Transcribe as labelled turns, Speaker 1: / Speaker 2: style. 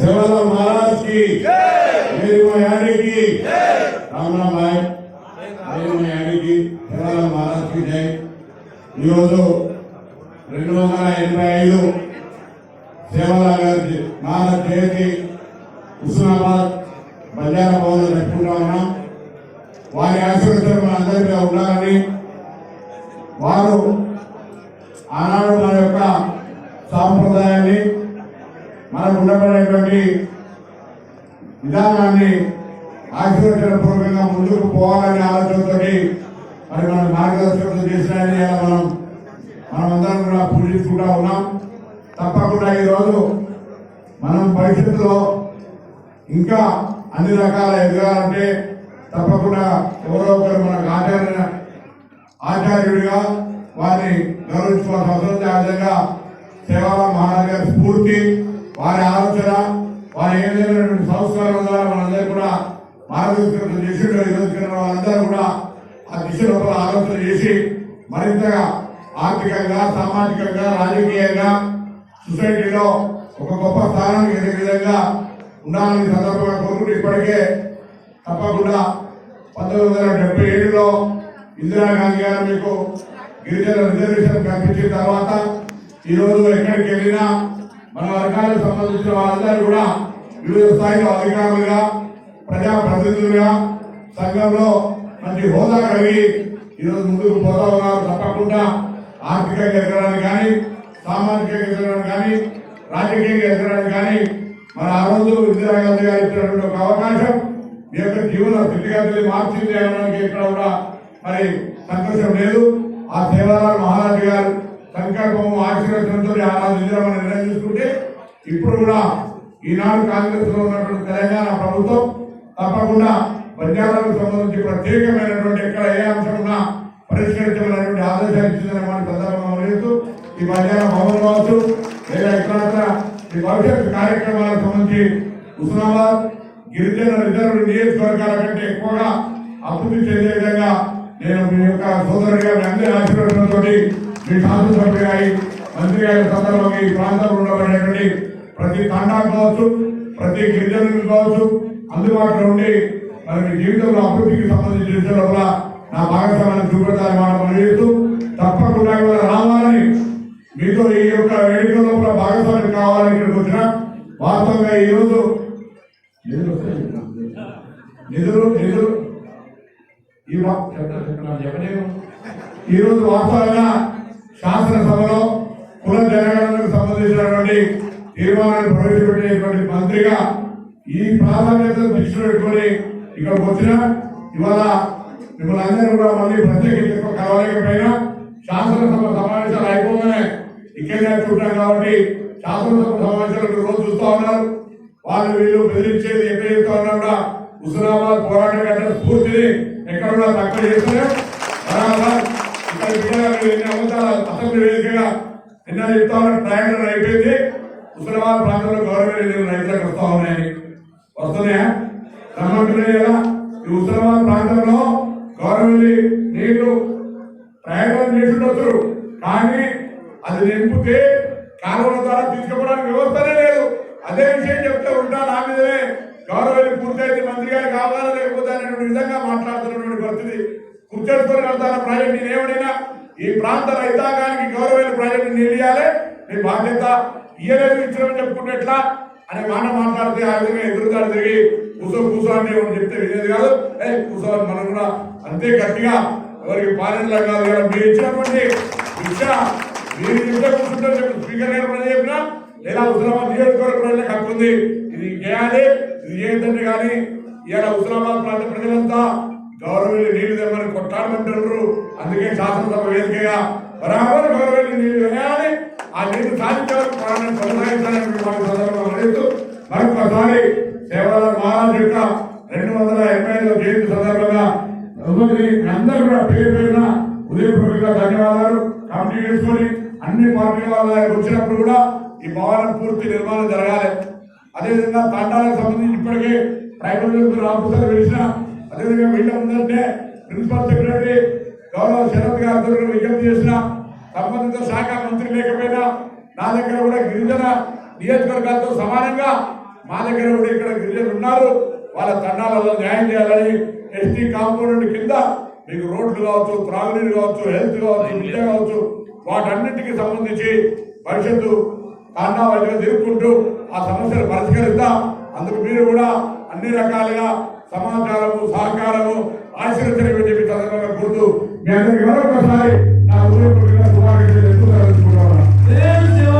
Speaker 1: శ్రవణ మహారాజ్కి నేను మా యాడికి రామరామ్ రాయ్ నేను మా యాడికి శ్రవణ మహారాజ్కి జై. ఈరోజు రెండు వందల ఎనభై ఐదు సేవలా గారి మహారాజ్ జయంతి హుస్నాబాద్ బంజారా జరుపుకుంటా ఉన్నాం. వారి ఆశీర్వచనం అందరికీ ఉండాలని వారు ఆనాడు మనకు విధానాన్ని ఆశీర్వచన పూర్వకంగా ముందుకు పోవాలనే ఆలోచనతో మరి మన మార్గదర్శకత్వం చేసినాయని మనం మనమందరం కూడా పూజించుకుంటా ఉన్నాం. తప్పకుండా ఈరోజు మనం భవిష్యత్తులో ఇంకా అన్ని రకాల ఎదగాలంటే తప్పకుండా ఎవరో ఒకరు మనకు ఆచార్య ఆచార్యుడిగా వారిని గౌరవించుకోవాల్సిన అవసరం ఆ విధంగా సేవా మహారాజు గారి స్ఫూర్తి వారి ఆలోచన వారి ఏదైనటువంటి సంస్కారం ద్వారా మనందరూ కూడా మార్గదర్శకత్వం చేసి ఈరోజు వాళ్ళందరూ కూడా ఆ దిశ లోపల ఆలోచన చేసి మరింతగా ఆర్థికంగా సామాజికంగా రాజకీయంగా సొసైటీలో ఒక గొప్ప స్థానానికి ఎదిగే విధంగా ఉండాలని సందర్భంగా కోరుకుంటూ ఇప్పటికే తప్పకుండా పంతొమ్మిది వందల డెబ్బై ఏడులో ఇందిరాగాంధీ గారు మీకు గిరిజన రిజర్వేషన్ కల్పించిన తర్వాత ఈ రోజు ఎక్కడికి వెళ్ళినా మన వర్గాలకు సంబంధించిన వాళ్ళందరూ కూడా వివిధ స్థాయిలో అధికారులుగా ప్రజాప్రతినిధులుగా సంఘంలో మంచి హోదా కలిగి ఈరోజు ముందుకు పోతా ఉన్నారు. తప్పకుండా ఆర్థికంగా ఎదగడానికి కానీ సామాజికంగా ఎదగడానికి కానీ రాజకీయంగా ఎదగడానికి కానీ మన ఆ రోజు ఇందిరాగాంధీ గారు ఇచ్చినటువంటి ఒక అవకాశం మీ యొక్క జీవన స్థితిగతులు మార్చింది అనడానికి ఇక్కడ కూడా మరి సంతోషం లేదు. ఆ సేవాలాల్ మహారాజు గారు సంకల్పము ఆశీర్వచనంతో ఆ రోజు నిర్ణయం తీసుకుంటే ఇప్పుడు కూడా ఈనాడు కాంగ్రెస్లో ఉన్నటువంటి తెలంగాణ ప్రభుత్వం తప్పకుండా బంజారాలకు సంబంధించి ప్రత్యేకమైనటువంటి ఎక్కడ ఏ అంశం ఉన్నా పరిష్కరించమనేటువంటి ఆదేశాలు ఇచ్చిందని మన సందర్భంగా లేదు. ఈ బంజారా భవన్ కావచ్చు లేదా ఇతరత్ర ఈ భవిష్యత్ కార్యక్రమాలకు సంబంధించి హుస్నాబాద్ గిరిజన రిజర్వ్ నియోజకవర్గాల కంటే ఎక్కువగా అభివృద్ధి చెందే విధంగా నేను మీ యొక్క సోదరుడిగా అందరి ఆశీర్వాదంతో మీ శాసనసభ్యుగా అయి మంత్రి అయిన సందర్భంగా ఈ ప్రాంతంలో ఉండబడేటువంటి ప్రతి తండా కావచ్చు ప్రతి గిరిజనులు కావచ్చు అందుబాటులో ఉండి మరి మీ జీవితంలో అభివృద్ధికి సంబంధించిన విషయంలో కూడా నా భాగస్వామ్యాన్ని చూపెడతాను మాట మనం చేస్తూ తప్పకుండా కూడా రావాలని మీతో ఈ యొక్క వేడుకలో కూడా భాగస్వామ్యం కావాలని ఇక్కడికి వచ్చిన వాస్తవంగా ఈరోజు నిధులు నిధులు నిధులు. ఈ వా- చెప్తా- వాస్తవంగా శాసనసభలో కుల జనగణనకు సంబంధించినటువంటి తీర్మానాన్ని ప్రవేశపెట్టేటువంటి మంత్రిగా ఈ ప్రాధాన్యత దృష్టిలో పెట్టుకొని ఇక్కడికి వచ్చిన ఇవాళ మిమ్మల్ని అందరూ కూడా మళ్ళీ ప్రత్యేకించి ఎక్కువ కలవలేకపోయినా శాసనసభ సమావేశాలు అయిపోగానే ఇక్కడే చూడటం కాబట్టి శాసనసభ సమావేశాలు రోజు చూస్తూ ఉన్నారు. వాళ్ళు వీళ్ళు బెదిరించేది ఎక్కడ చెప్తా ఉన్నా కూడా హుస్నాబాద్ పోరాటం కంటే స్ఫూర్తిని ఎక్కడ కూడా తక్కువ చేస్తారు బరాబర్ ఇక్కడ విజయనగరం ఎన్ని అబద్ధాలు అసెంబ్లీ వేదికగా నిన్న చెప్తా ఉన్న ట్రయాంగులర్ అయిపోయింది. ముసలిమాన్ ప్రాంతంలో గవర్నమెంట్ ఎన్నికలు రైతులకు వస్తా ఉన్నాయని వస్తున్నాయా? రమ్మంటున్నాయి కదా ఈ ముసలిమాన్ ప్రాంతంలో గవర్నమెంట్ నీళ్ళు ట్రయాంగులర్ చేస్తుండొచ్చు. కానీ అది నింపితే కాలువల ద్వారా తీసుకోవడానికి వ్యవస్థనే లేదు. అదే విషయం చెప్తే ఉంటా నా మీదనే. గౌరవాన్ని పూర్తయితే మంత్రి గారు కావాలా లేకపోతే అనేటువంటి విధంగా మాట్లాడుతున్నటువంటి పరిస్థితి. కూర్చోసుకొని వెళ్తాన ప్రాజెక్ట్ నేనేమడినా ఈ ప్రాంత రైతాంగానికి గౌరవమైన ప్రాజెక్టు నిలియాలి మీ బాధ్యత ఇయ్యలేదు ఇచ్చినామని చెప్పుకుంటే ఎట్లా? అనే మాట మాట్లాడితే ఆ విధంగా ఎదురుదాడు తిరిగి కూసో కూసో అని ఎవరు చెప్తే వినేది కాదు. ఏ కూసో అని మనం కూడా అంతే గట్టిగా ఎవరికి పాలనలా కాదు కదా మీరు ఇచ్చినటువంటి శిక్ష మీరు ఇంట్లో కూర్చుంటే చెప్పి స్పీకర్ గారు పని చెప్పినా లేదా హుస్నాబాద్ నియోజకవర్గ హక్కు ఉంది. ఇది చేయాలి ఇది చేయదంటే కానీ ఇలా హుస్నాబాద్ ప్రాంత ప్రజలంతా గౌరవల్లి నీళ్ళు తెమ్మని కొట్టాడమంటారు అందుకే శాసనసభ వేదికగా బరాబర్ గౌరవల్లి నీళ్ళు వేయాలి ఆ నీళ్ళు సాధించాలని వరకు కొనసాగించాలని మాకు సందర్భంగా మనవిస్తూ మరొకసారి సేవల మహారాజు యొక్క రెండు వందల ఎనభై ఐదు జయంతి సందర్భంగా అందరూ కూడా పేరు పేరున ఉదయపూర్వకంగా ధన్యవాదాలు. కమిటీ చేసుకొని అన్ని పార్టీల వాళ్ళ వచ్చినప్పుడు కూడా ఈ భవనం పూర్తి నిర్మాణం జరగాలి. అదేవిధంగా తండాలకు సంబంధించి ఇప్పటికే ట్రైబల్ ఆఫీసర్ పిలిచిన అదేవిధంగా ఉందంటే ప్రిన్సిపల్ సెక్రటరీ గౌరవ శరత్ గారితో విజ్ఞప్తి చేసిన సంబంధిత శాఖ మంత్రి లేకపోయినా నా దగ్గర కూడా గిరిజన నియోజకవర్గాలతో సమానంగా మా దగ్గర కూడా ఇక్కడ గిరిజనులు ఉన్నారు. వాళ్ళ తండాలలో న్యాయం చేయాలని ఎస్టీ కాంపౌండ్ కింద మీకు రోడ్లు కావచ్చు త్రాగునీరు కావచ్చు హెల్త్ కావచ్చు విద్య కావచ్చు వాటన్నిటికీ సంబంధించి భవిష్యత్తు తాండావాదిగా తిరుగుకుంటూ ఆ సమస్యలు పరిష్కరిద్దాం. అందుకు మీరు కూడా అన్ని రకాలుగా సమాచారము సహకారము ఆశీర్వచనని చెప్పి సందర్భంగా కోరుతూ మీ అందరికీ మరొకసారి